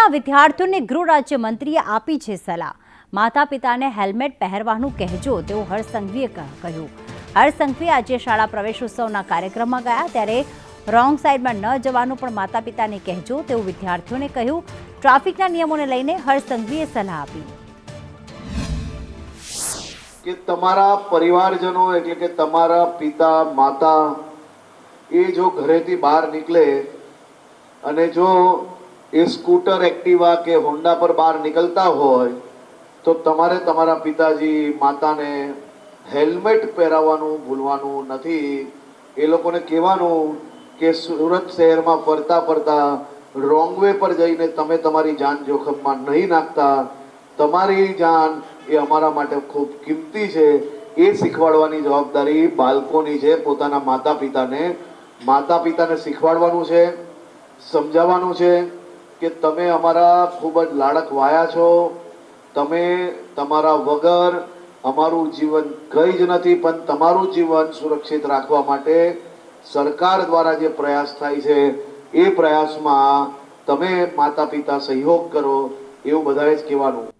સ્કૂલના વિદ્યાર્થીઓને ગૃહ રાજ્યમંત્રીએ આપી છે સલાહ. માતા પિતાને હેલ્મેટ પહેરવાનું કહેજો, તેવું હર્ષસંઘવીએ કહ્યું. હર્ષસંઘવી આજે શાળા પ્રવેશોત્સવના કાર્યક્રમમાં ગયા, ત્યારે રોંગ સાઈડમાં ન જવાનું પણ માતા પિતાને કહેજો, તેવું વિદ્યાર્થીઓને કહ્યું. ટ્રાફિકના નિયમોને લઈને હર્ષસંઘવીએ સલાહ આપી. કે તમારા પરિવારજનો, એટલે કે તમારા પિતા, માતા, એ જો ઘરેથી બહાર નીકળે અને જો એ સ્કૂટર એક્ટિવા કે હોન્ડા પર બહાર નીકળતા હોય, તો તમારે તમારા પિતાજી માતાને હેલ્મેટ પહેરાવવાનું ભૂલવાનું નથી. એ લોકોને કહેવાનું કે સુરત શહેરમાં ફરતા ફરતા રોંગ વે પર જઈને તમે તમારી જાન જોખમમાં નહીં નાખતા. તમારી જાન એ અમારા માટે ખૂબ કિંમતી છે. એ શીખવાડવાની જવાબદારી બાળકોની છે, પોતાના માતા પિતાને માતા પિતાને શીખવાડવાનું છે, સમજાવવાનું છે. કે તમે અમારા ખૂબ જ લાડક વાયા છો. તમે તમારા વગર અમારું જીવન કંઈ જ નથી, પણ તમારું જીવન સુરક્ષિત રાખવા માટે સરકાર દ્વારા જે પ્રયાસ થાય છે, એ પ્રયાસમાં તમે માતા પિતા સહયોગ કરો, એવું બધાએ જ કહેવાનું.